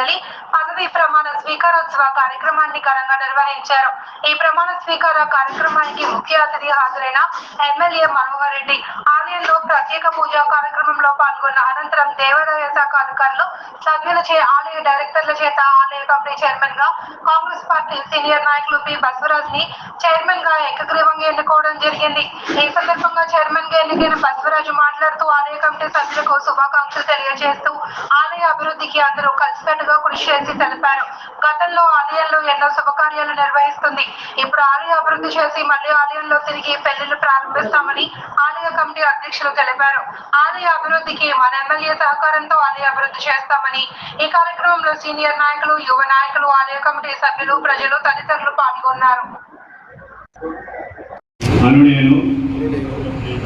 శ్రీ కనకదేవి దేవస్థాన పాలక మండలి పదవి ప్రమాణ స్వీకారోత్సవ కార్యక్రమాన్ని ఘనంగా నిర్వహించారు. ఈ ప్రమాణ స్వీకార కార్యక్రమానికి ముఖ్య అతిథి హాజరైన ఎమ్మెల్యే మనోహర్ రెడ్డి ఆలయంలో ప్రత్యేక పూజా కార్యక్రమంలో పాల్గొన్న అనంతరం దేవాదాయ శాఖ అధికారులు సభ్యులచే ఆలయ డైరెక్టర్ల చేత ఆలయ కమిటీ చైర్మన్గా కాంగ్రెస్ పార్టీ సీనియర్ నాయకులు పి. బసవరాజ్ని చైర్మన్గా ఏకగ్రీవంగా ఎన్నుకోవడం జరిగింది. ఈ సందర్భంగా చైర్మన్గా ఎన్నికైన బసవరాజు మాట్లాడుతూ ఆలయ కమిటీ సభ్యులకు శుభాకాంక్షలు తెలియజేస్తూ ఆలయ అభివృద్ధికి అందరూ కలిసికట్టుగా కృషి చేసి తెలిపారు. గతంలో ఆలయంలో ఎన్నో శుభకార్యాలు నిర్వహిస్తుంది. ఇప్పుడు ఆలయ అభివృద్ధి చేసి మళ్ళీ ఆలయంలో తిరిగి పెళ్ళిళ్ళు ప్రారంభిస్తామని ఆలయ కమిటీ అధ్యక్షులు తెలిపారు. ఆలయ అభివృద్ధికి మన ఎమ్మెల్యే సహకారంతో ఆలయ అభివృద్ధి చేస్తామని ఈ కార్యక్రమంలో సీనియర్ నాయకులు యువ నాయకులు ఆలయ కమిటీ సభ్యులు ప్రజలు తదితరులు పాల్గొన్నారు.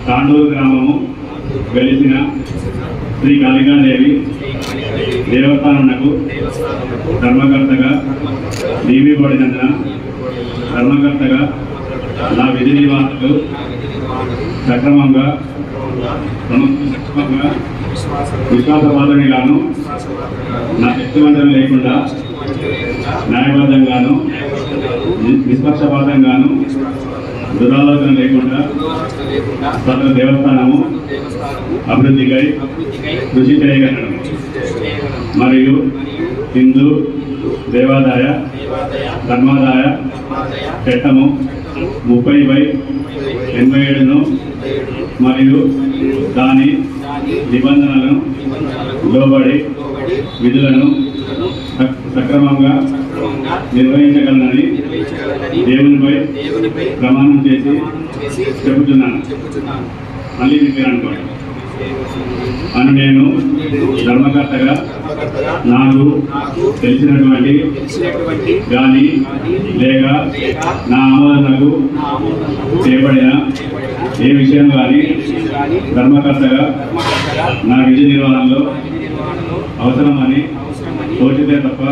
తాండూరు గ్రామము వెలిసిన శ్రీ కాళికాదేవి దేవస్థానమునకు ధర్మకర్తగా నియమింపబడినందున ధర్మకర్తగా నా విధి నివాసులు సక్రమంగా సక్రమంగా విశ్వాసపాతనిగాను నా శక్తివంతం లేకుండా న్యాయబద్ధంగాను నిష్పక్షపాతంగాను దురాలోచన లేకుండా సదరు దేవస్థానము అభివృద్ధికై కృషి చేయగలను. మరియు హిందూ దేవాదాయ ధర్మాదాయ చట్టము ముప్పై బై ఎనభై ఏడును మరియు దాని నిబంధనలను లోబడి విధులను సక్- సక్రమంగా నిర్వహించగలనని దేవునిపై ప్రమాణం చేసి చెబుతున్నాను. మళ్ళీ మీ అని నేను ధర్మకర్తగా నాకు తెలిసినటువంటి గాని లేక నా ఆమోదనకు చేయబడిన ఏ విషయం కానీ ధర్మకర్తగా నా విధి నిర్వహణలో అవసరమని తోచితే తప్ప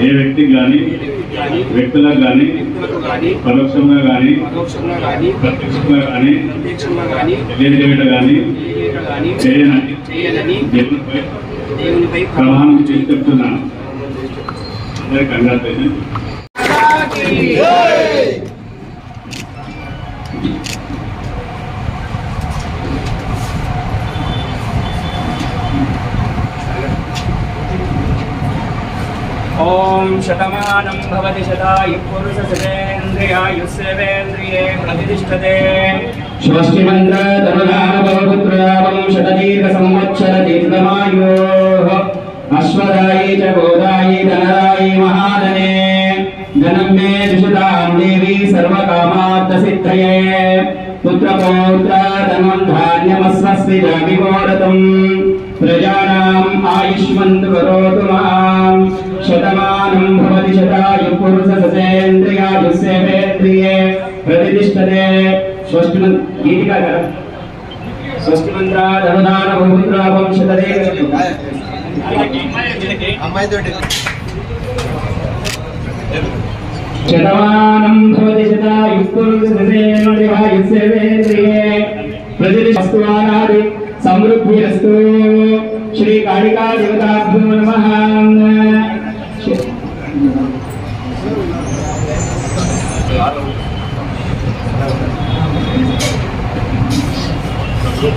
ఏ వ్యక్తికి కానీ వ్యక్తులకు కానీ పరోక్షంగా కానీ ప్రత్యక్షంగా కానీ తెలియజేయట కానీ చేయనని చేసి చెప్తున్నాను అందరికీ కంగ్రాచులేషన్ ఓం శతమానం భవతి శతాయు పురుష శతేంద్రియాయుస్సేవేంద్రియే ప్రతిష్టతే. షష్ఠిమంత్రధనుధానవపుత్రావం శతదీర్ఘ సంవత్సర దీర్ఘమాయోః అశ్వదాయీ చ గోదాయీ ధనదాయీ మహాదనే ధనం మే దుషితాం దేవి సర్వకామార్థసిద్ధయే పుత్రపౌత్ర ధనం ధాన్యమస్వస్తి జామిగోరతం ప్రజానాం ఆయుష్మంతు కరోతు మాం శతమానం భవతి గీతికా కదా స్వస్తి మంత్రాధనుదాన బహుపుత్ర వంశతదే శతమానం భవతి సమృద్ధిరస్తు. శ్రీ కాళికా దేవతాభ్యో నమః అభినందన కొంచెం ఏర్పాటు చేస్తున్నాము ఇది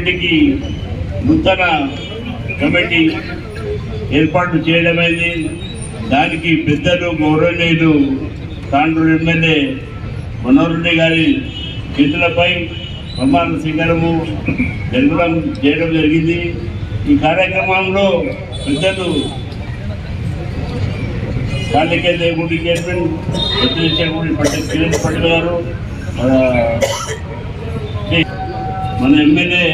కమిటీకి నూతన కమిటీ ఏర్పాటు చేయడమైంది. దానికి పెద్దలు గౌరవనీయులు తాండ్రు ఎమ్మెల్యే మనోహర్ గారి చేతులపై ప్రమాణ స్వీకారము జరగడం చేయడం జరిగింది. ఈ కార్యక్రమంలో పెద్దలు కాళ్ళకే దేవుడి చైర్మన్ పెద్దల గుడి కిరణ్ పటేల్ గారు మన ఎమ్మెల్యే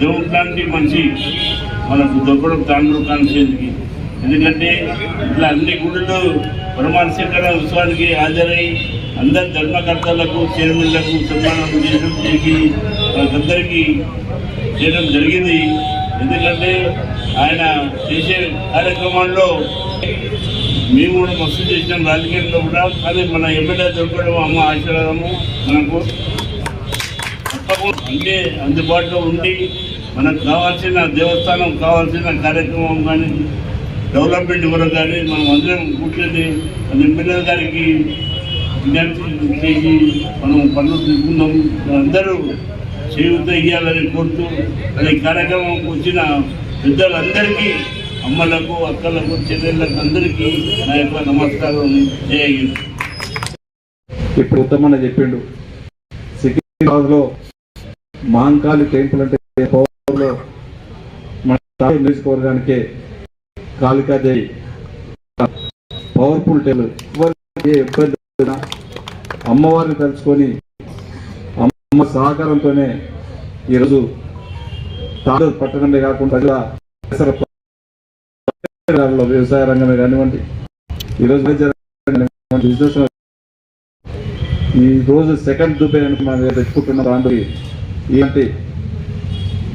దేవుడు లాంటి మంచి మనకు దొక్కడం తాండ్రు కాన్స్టిట్యూన్సీకి. ఎందుకంటే ఇట్లా అన్ని గుడులు పరమాశంకర ఉత్సవానికి హాజరై అందరి ధర్మకర్తలకు చైర్మన్లకు సన్మానం చేయడం చేసి వాళ్ళందరికీ చేయడం జరిగింది. ఎందుకంటే ఆయన చేసే కార్యక్రమాల్లో మేము కూడా మస్తు చేసినాం. రాజకీయంలో కూడా. కానీ మన ఎమ్మెల్యే దొరకడం అమ్మ ఆశీర్వాదము మనకు. అన్నీ అందుబాటులో ఉండి మనకు కావాల్సిన దేవస్థానం కావాల్సిన కార్యక్రమం కానీ డెవలప్మెంట్ కూడా కానీ మనం అందరం కూర్చొని మన ఎమ్మెల్యే గారికి విజ్ఞప్తి చేసి మనం పనులు తీసుకుందాం అందరూ చేయూత ఇవ్వాలని కోరుతూ అది కార్యక్రమంకి వచ్చిన పెద్దలందరికీ అమ్మలకు అక్కలకు చెల్లెళ్ళకు అందరికీ నా యొక్క నమస్కారం చేయగలను ఇప్పుడు ఉత్తమన్న చెప్పిండు. సికింద్రాబాద్లో మాంకాలి టెంపుల్ అంటే పవర్లో మన తాలూరు నియోజకవర్గానికి కాళికాదేవి పవర్ఫుల్ టెంపుల్. ఎవరికి ఏ ఇబ్బంది అమ్మవారిని తలుచుకొని అమ్మ సహకారంతోనే ఈరోజు తాడు పట్టణమే కాకుండా ప్రజల వ్యవసాయ రంగమే కానివ్వండి ఈరోజు బిజినెస్ ఈ రోజు సెకండ్ దుబాయ్ అని మనం తెచ్చుకుంటున్న దాంట్లో ఇలాంటి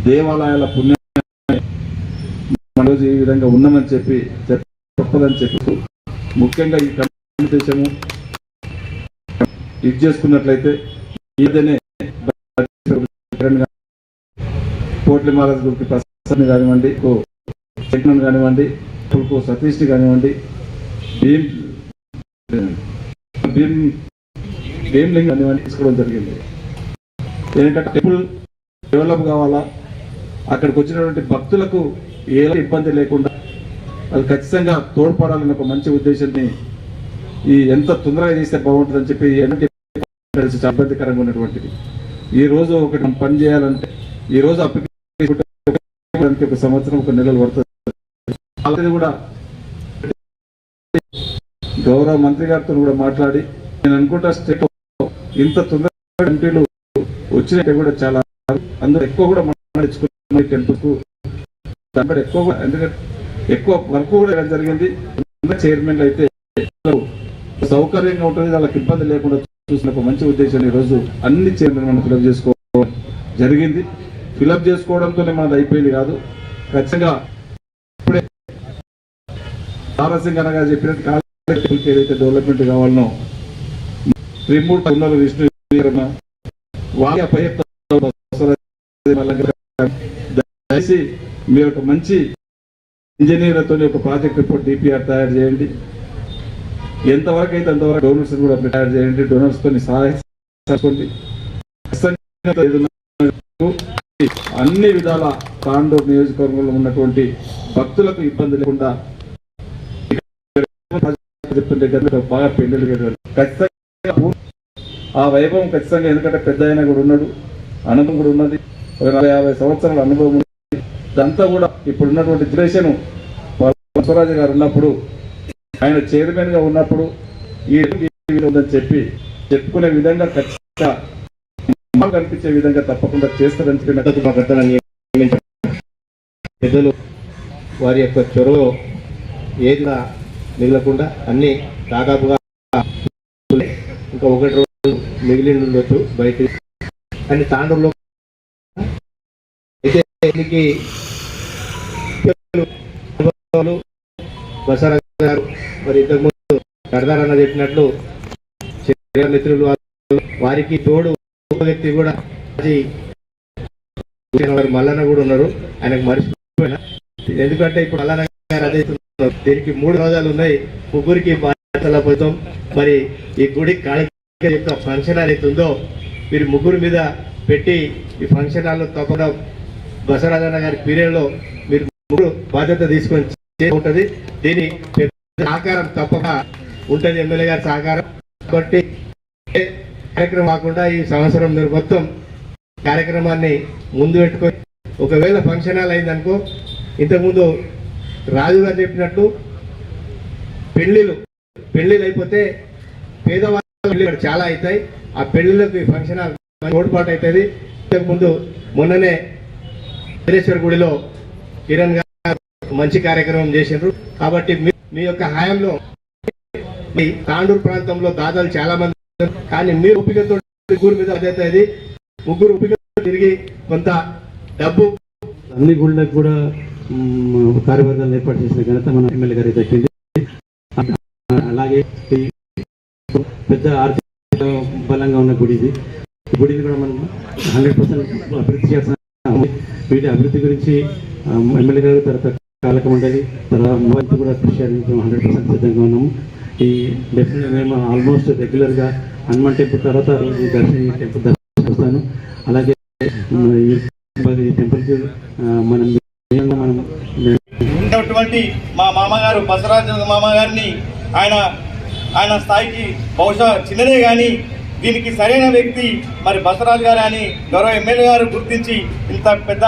దేవాలయాల పుణ్యం మన రోజు ఈ విధంగా ఉన్నామని చెప్పి చెప్పదని చెప్పి ముఖ్యంగా ఈ కమ్యూనికేషన్ ఇది చేసుకున్నట్లయితే ఏదైనా కోట్లి మహారాజ్ గురికి ప్రసాద్ని కానివ్వండి ఓ శంకరన్ కానివ్వండి ఇప్పుడు సతీష్ని కానివ్వండి భీమ్ భీమ్ గేమ్ లింక్ తీసుకోవడం జరిగింది. ఏంటంటే టెంపుల్ డెవలప్ కావాలా? అక్కడికి వచ్చినటువంటి భక్తులకు ఏ ఇబ్బంది లేకుండా అది ఖచ్చితంగా తోడ్పడాలని ఒక మంచి ఉద్దేశాన్ని ఈ ఎంత తొందరగా చేస్తే బాగుంటుందని చెప్పి చాలా ఇబ్బందికరంగా ఉన్నటువంటిది. ఈ రోజు ఒకటి పని చేయాలంటే ఈ రోజు అప్లికేషన్ ఒక సంవత్సరం ఒక నెలలు పడుతుంది. అలాగే కూడా గౌరవ మంత్రి గారితో కూడా మాట్లాడి నేను అనుకుంటా స్టేట్ ఇంత తొందరగా ఎంపీలు వచ్చినట్టే కూడా చాలా అందరూ ఎక్కువ కూడా మాట్లాడించుకున్న టెంపుల్కు దాని ఎక్కువ కూడా ఎందుకంటే ఎక్కువ వర్క్ కూడా జరిగింది. చైర్మన్లు అయితే సౌకర్యంగా ఉంటుంది. వాళ్ళకి ఇబ్బంది లేకుండా చూసిన ఒక మంచి ఉద్దేశం ఈ రోజు అన్ని చైర్మన్ మనం ఫిలప్ చేసుకోవడం జరిగింది. ఫిలప్ చేసుకోవడంతోనే మనది అయిపోయింది కాదు. ఖచ్చితంగా ఇప్పుడే తారసింగ్ అనగా చెప్పినట్టు కాలేజీకి ఏదైతే డెవలప్మెంట్ కావాలనో రిమూవ్ ఉన్నారు విష్ణు వాళ్ళ దయచేసి మీరు ఒక మంచి ఇంజనీర్లతో ఒక ప్రాజెక్ట్ రిపోర్ట్ డిపిఆర్ తయారు చేయండి. ఎంతవరకు అయితే అంతవరకు డోనర్స్ కూడా తయారు చేయండి. డోనర్స్తో సహాయండి అన్ని విధాల తాండూరు నియోజకవర్గంలో ఉన్నటువంటి భక్తులకు ఇబ్బంది లేకుండా చెప్తుంటే బాగా పెళ్ళి ఖచ్చితంగా ఆ వైభవం ఖచ్చితంగా ఎందుకంటే పెద్ద ఆయన కూడా ఉన్నాడు అనుభవం కూడా ఉన్నది. ఒక నలభై యాభై సంవత్సరాల అనుభవం ఉంది. ఇదంతా కూడా ఇప్పుడు ఉన్నటువంటి జనరేషన్ బసవరాజు గారు ఉన్నప్పుడు ఆయన చైర్మన్గా ఉన్నప్పుడు ఈ ఉందని చెప్పి చెప్పుకునే విధంగా ఖచ్చితంగా మాకు కనిపించే విధంగా తప్పకుండా చేస్తారని చెప్పి మా పెద్దలు వారి యొక్క చొరవ ఏది మిగలకుండా అన్ని దాదాపుగా ఇంకా ఒకటి మిగిలి ఉండొచ్చు బయట కానీ తాండూరులో అయితే దీనికి పెద్దలు గారు మరి ఇంతకుముందు సర్దార్ అన్న చెప్పినట్లు మిత్రులు వారికి తోడు వ్యక్తి కూడా మల్లన్న కూడా ఉన్నారు. ఆయనకు మర్చిపోయిన. ఎందుకంటే ఇప్పుడు మల్లన్న గారు అదే దీనికి మూడు రోజాలు ఉన్నాయి. ముగ్గురికి బాధ్యతల పొందాం. మరి ఈ గుడి కాళీ యొక్క ఫంక్షన్ అనేది ఉందో మీరు ముగ్గురు మీద పెట్టి ఈ ఫంక్షన్ హాల్లో తప్పకుండా బసవరాజన్న గారి పీరియడ్లో మీరు ముగ్గురు బాధ్యత తీసుకొని ఉంటుంది. దీని సహకారం తప్పక ఉంటుంది ఎమ్మెల్యే గారి సహకారం. కాబట్టి కార్యక్రమం కాకుండా ఈ సంవత్సరం మీరు మొత్తం కార్యక్రమాన్ని ముందు పెట్టుకొని ఒకవేళ ఫంక్షన్ హాల్ అయిందనుకో ఇంతకుముందు రాజు గారు చెప్పినట్టు పెళ్ళిళ్ళు పెళ్ళిళ్ళు అయిపోతే పేదవాళ్ళ పెళ్ళి ఇక్కడ చాలా అవుతాయి. ఆ పెళ్ళిళ్ళకి ఫంక్షన్ హాల్ తోడ్పాటు అవుతుంది. ఇంతకు ముందు మొన్ననే వీరేశ్వర గుడిలో కిరణ్ గారు మంచి కార్యక్రమం చేసిండ్రు. కాబట్టి మీ- మీ యొక్క హయాంలో మీ తాండూరు ప్రాంతంలో దాదాలు చాలా మంది కానీ మీరు ఓపికతో ముగ్గురు మీద బాధ్యత ముగ్గురు ఓపిక తిరిగి కొంత డబ్బు అన్ని గుళ్ళకు కూడా మ్, కార్యవర్గాలను ఏర్పాటు చేసిన ఘనత మన ఎమ్మెల్యే గారికి దక్కింది. అలాగే పెద్ద ఆర్థిక బలంగా ఉన్న గుడి ఇది. గుడి గుడిని కూడా మనం హండ్రెడ్ పర్సెంట్ అభివృద్ధి చేసిన వీటి అభివృద్ధి గురించి ఎమ్మెల్యే గారు తర్వాత కాలక మండలి తర్వాత కూడా కృషి చేయడానికి హండ్రెడ్ పర్సెంట్ సిద్ధంగా ఉన్నాము. ఈ డెఫినెట్ మేము ఆల్మోస్ట్ రెగ్యులర్గా హనుమాన్ టెంపుల్ తర్వాత దర్శనం ఈ టెంపుల్ దర్శనం అలాగే ఈ టెంపుల్ టెంపుల్కి మనం మనం ఉన్నటువంటి మా మామగారు బసరాజ మామగారిని ఆయన ఆయన స్థాయికి బహుశా చిన్నదే కానీ దీనికి సరైన వ్యక్తి మరి బసరాజు గారు అని గౌరవ ఎమ్మెల్యే గారు గుర్తించి ఇంత పెద్ద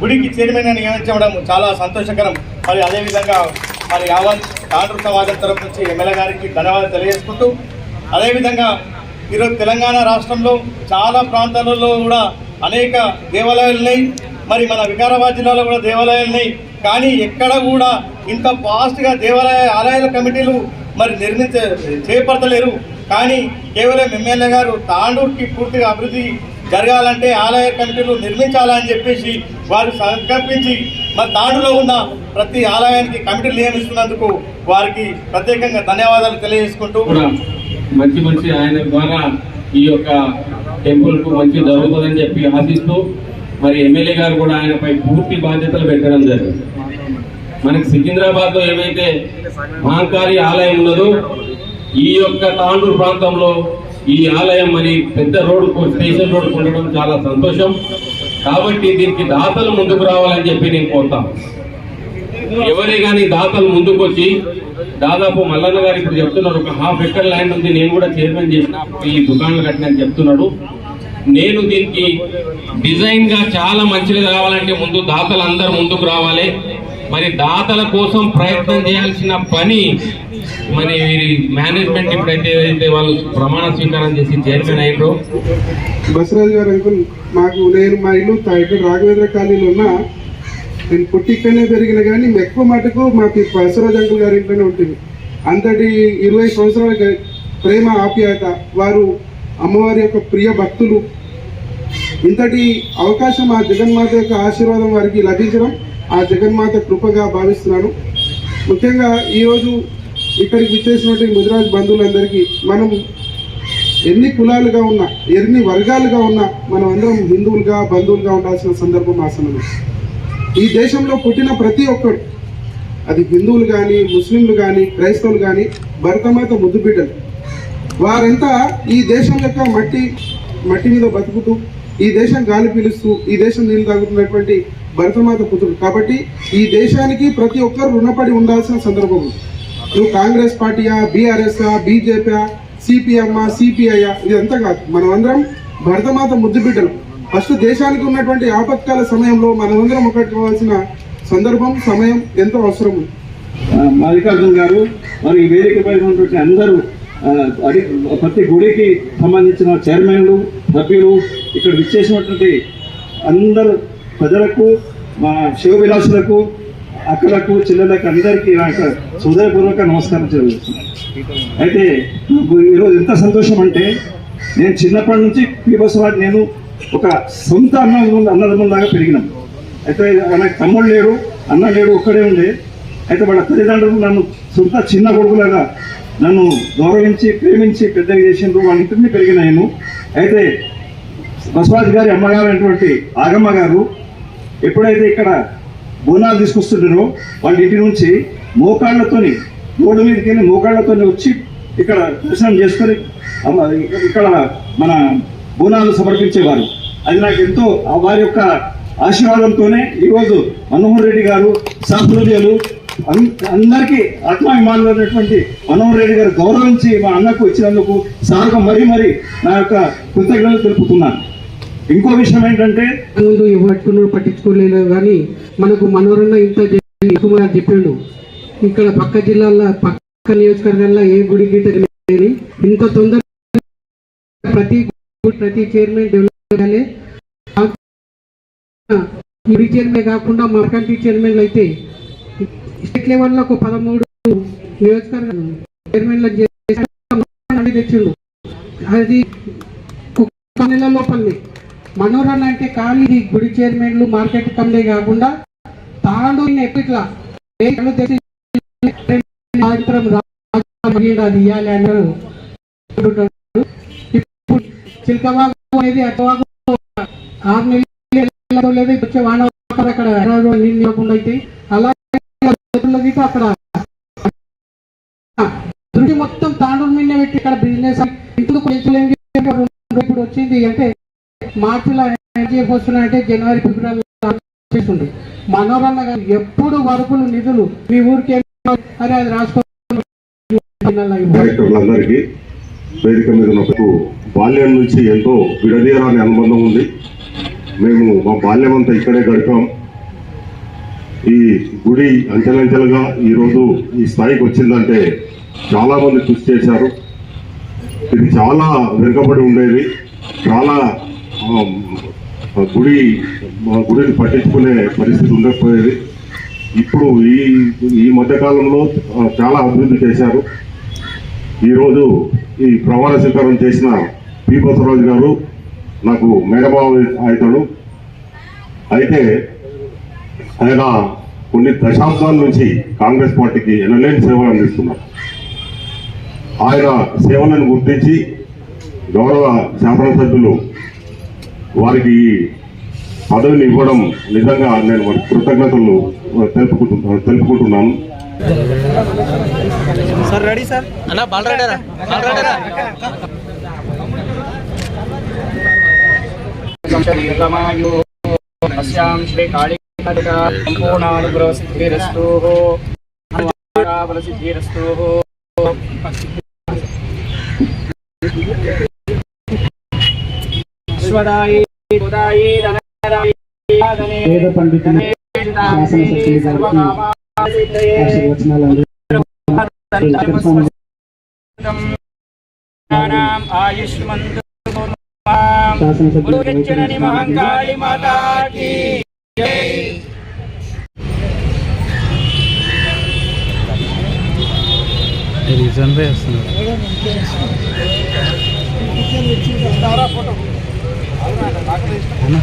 గుడికి చైర్మన్ అని నియమించడం చాలా సంతోషకరం. మరి అదేవిధంగా మరి యావత్ కాండ్రు సమాజం తరపు నుంచి ఎమ్మెల్యే గారికి ధన్యవాదాలు తెలియజేసుకుంటూ అదేవిధంగా ఈరోజు తెలంగాణ రాష్ట్రంలో చాలా ప్రాంతాలలో కూడా అనేక దేవాలయాలు ఉన్నాయి. మరి మన వికారాబాద్ జిల్లాలో కూడా దేవాలయాలు ఉన్నాయి. కానీ ఎక్కడ కూడా ఇంత ఫాస్ట్గా దేవాలయ ఆలయాల కమిటీలు మరి నిర్మించ చేపడతలేరు. కానీ కేవలం ఎమ్మెల్యే గారు తాండూరుకి పూర్తిగా అభివృద్ధి జరగాలంటే ఆలయ కమిటీలు నిర్మించాలని చెప్పేసి వారు సంకల్పించి మరి తాండూలో ఉన్న ప్రతి ఆలయానికి కమిటీలు నియమిస్తున్నందుకు వారికి ప్రత్యేకంగా ధన్యవాదాలు తెలియజేసుకుంటూ కూడా మంచి మంచి ఆయన ద్వారా ఈ యొక్క టెంపుల్కు మంచి జరుగుతుందని చెప్పి ఆశిస్తూ మరి ఎమ్మెల్యే గారు కూడా ఆయనపై పూర్తి బాధ్యతలు పెట్టడం జరిగింది. మనకి సికింద్రాబాద్లో ఏవైతే మహంకాళి ఆలయం ఉన్నదో ఈ యొక్క తాండూరు ప్రాంతంలో ఈ ఆలయం మరి పెద్ద రోడ్డు స్టేషన్ రోడ్డు ఉండడం చాలా సంతోషం. కాబట్టి దీనికి దాతలు ముందుకు రావాలని చెప్పి నేను కోరుతాను ఎవరే కానీ దాతలు ముందుకు వచ్చి దాదాపు మల్లన్న గారు ఇప్పుడు చెప్తున్నారు ఒక హాఫ్ ఎకర్ ల్యాండ్ ఉంది నేను కూడా చైర్మన్ చేసిన ఈ దుకాణాలు కట్టినని చెప్తున్నాడు. నేను దీనికి డిజైన్గా చాలా మంచిగా కావాలంటే ముందు దాతలు అందరు ముందుకు రావాలి. మరి దాతల కోసం ప్రయత్నం చేయాల్సిన పని మరి వీరి మేనేజ్మెంట్ ఇప్పుడైతే వాళ్ళు ప్రమాణ స్వీకారం చేసి చైర్మన్ అయ్యారు బసరాజు గారు అంకుల్ మాకు నేను మా ఇల్లు ఇక్కడ రాఘవేంద్ర కాలనీలో ఉన్న నేను పుట్టిక్కడనే పెరిగిన కానీ ఎక్కువ మటుకు మా బసరాజు అంకుల్ గారి ఇంట్లోనే ఉంటుంది. అంతటి ఇరవై సంవత్సరాల ప్రేమ ఆప్యాయత వారు అమ్మవారి యొక్క ప్రియ భక్తులు. ఇంతటి అవకాశం ఆ జగన్మాత యొక్క ఆశీర్వాదం వారికి లభించడం ఆ జగన్మాత కృపగా భావిస్తున్నాను. ముఖ్యంగా ఈరోజు ఇక్కడికి విచ్చేసినటువంటి ముదిరాజ్ బంధువులందరికీ మనం ఎన్ని కులాలుగా ఉన్నా ఎన్ని వర్గాలుగా ఉన్నా మనం అందరం హిందువులుగా బంధువులుగా ఉండాల్సిన సందర్భం ఆసనం ఈ దేశంలో పుట్టిన ప్రతి ఒక్కరు అది హిందువులు కానీ ముస్లింలు కానీ క్రైస్తవులు కానీ భరతమాత ముద్దు బిడ్డలు. వారంతా ఈ దేశం యొక్క మట్టి మట్టి మీద బతుకుతూ ఈ దేశం గాలి పీలుస్తూ ఈ దేశం నీళ్ళు తాగుతున్నటువంటి భరతమాత పుత్రుడు కాబట్టి ఈ దేశానికి ప్రతి ఒక్కరు రుణపడి ఉండాల్సిన సందర్భం ఉంది. నువ్వు కాంగ్రెస్ పార్టీయా బీఆర్ఎస్ బీజేపీ సిపిఎమ్మా సిపిఐయా ఇదంతా కాదు. మనమందరం భరతమాత ముద్దు బిడ్డలు. ఫస్ట్ దేశానికి ఉన్నటువంటి ఆపత్కాల సమయంలో మనమందరం ఒకటికోవాల్సిన సందర్భం సమయం ఎంతో అవసరం ఉంది. మల్లికార్జున్ గారు మరి ఈ వేదికపై ఉన్నటువంటి అందరూ అది ప్రతి గుడికి సంబంధించిన చైర్మన్లు సభ్యులు ఇక్కడ విచ్చేసినటువంటి అందరూ ప్రజలకు మా శివవిలాసులకు అక్కలకు చెల్లెలకు అందరికీ నా యొక్క హృదయపూర్వక నమస్కారం చెల్లిస్తున్నాను. అయితే ఈరోజు ఎంత సంతోషం అంటే నేను చిన్నప్పటి నుంచి పీబసవాడి నేను ఒక సొంత అన్న అన్నదమ్ములాగా పెరిగినాం. అయితే నాకు తమ్ముడు లేడు అన్న లేడు ఒక్కడే ఉండే. అయితే వాళ్ళ తల్లిదండ్రులు నన్ను సొంత చిన్న కొడుకులాగా నన్ను గౌరవించి ప్రేమించి పెద్దగా చేసిండ్రు వాళ్ళ ఇంటిని పెరిగిన నేను. అయితే బసవాజ్ గారి అమ్మగారు అయినటువంటి ఆగమ్మ గారు ఎప్పుడైతే ఇక్కడ బోనాలు తీసుకొస్తుంటారో వాళ్ళ ఇంటి నుంచి మోకాళ్ళతోని రోడ్డు మీదకి వెళ్ళి మోకాళ్ళతోని వచ్చి ఇక్కడ దర్శనం చేసుకొని ఇక్కడ మన బోనాలు సమర్పించేవారు. అది నాకు ఎంతో వారి యొక్క ఆశీర్వాదంతోనే ఈరోజు మనోహర్ రెడ్డి గారు సాహృదయాలు అందరికీ ఆత్మాభిమానులు ఉన్నటువంటి మనోహర్ రెడ్డి గారు గౌరవించి మా అన్నకు ఇచ్చినందుకు సార్గా మరీ మరీ నా యొక్క కృతజ్ఞతలు తెలుపుతున్నాను. ఇంకో విషయం ఏంటంటే ముందు పట్టుకున్నాడు పట్టించుకోలేదు కానీ మనకు మనోరణ ఇంత చేసి చెప్పిండు. ఇక్కడ పక్క జిల్లాల్లో పక్క నియోజకవర్గాల్లో ఏ గుడి గీత లేని ఇంత తొందర ప్రతి గుడి, ప్రతి చైర్మన్ డెవలప్ చేయాలి గుడి చైర్మన్ కాకుండా మరకంటి చైర్మన్లు అయితే స్టేట్ లెవెల్లో ఒక పదమూడు నియోజకవర్గ చైర్మన్లు తెచ్చిండు. అది ఒక నెల లోపలనే. మనోరణ అంటే ఖాళీ గుడి చైర్మన్లు మార్కెట్ కమిటీ కాకుండా తాండు ఎట్లా? అది ఇవ్వాలి అన్నారు ఇప్పుడు అనేది అటువాగు ఆరు నెలలు లేదు వచ్చే వాన అక్కడ నీళ్ళు ఇవ్వకుండా అయితే అలాగే అక్కడ. దృష్టి మొత్తం తాండూరు మీద పెట్టి ఇక్కడ బిజినెస్ ఇప్పుడు ఇప్పుడు వచ్చింది అంటే మార్చిలో ఎన్జిఎఫ్ వస్తున్నాయంటే జనవరి ఫిబ్రవరి చేస్తుంది గారు ఎప్పుడు వరకులు నిధులు మీ ఊరికి ఏం- అరే అది రాసుకో వేదిక మీద నాకు బాల్యం నుంచి ఎంతో విడదీయరాని అనుబంధం ఉంది. మేము మా బాల్యం అంతా ఇక్కడే గడిపాం. ఈ గుడి అంచెలంచెలుగా ఈరోజు ఈ స్థాయికి వచ్చిందంటే చాలా మంది కృషి చేశారు. ఇది చాలా వెనుకబడి ఉండేది. చాలా గుడి మా గుడిని పట్టించుకునే పరిస్థితి ఉండకపోయేది. ఇప్పుడు ఈ ఈ మధ్యకాలంలో చాలా అభివృద్ధి చేశారు. ఈరోజు ఈ ప్రమాణ స్వీకారం చేసిన పి. బసవరాజు గారు నాకు మేనబావ అవుతాడు అయితే ఆయన కొన్ని దశాబ్దాల నుంచి కాంగ్రెస్ పార్టీకి ఎనలేని సేవలు అందిస్తున్నారు. ఆయన సేవలను గుర్తించి గౌరవ శాసనసభ్యులు వారికి పదవిని ఇవ్వడం నిజంగా నేను వారి కృతజ్ఞతలు తెలుపుకుంటు తెలుపుకుంటున్నాను. దీర్ఘమాయు అస్యాం శ్రీ కాళీ సంపూర్ణానుగ్రహ సిద్ధిరస్తు సిద్ధిరస్తు అశ్వదాయి ఉదాయి ధనదాయి ధనే వేద పండితులు శాసనసభ్యులు గారికి ఆశీర్వచనాలు ఆయుష్మంతు శాసనసభ్యులు గురుగచ్చనని అన్న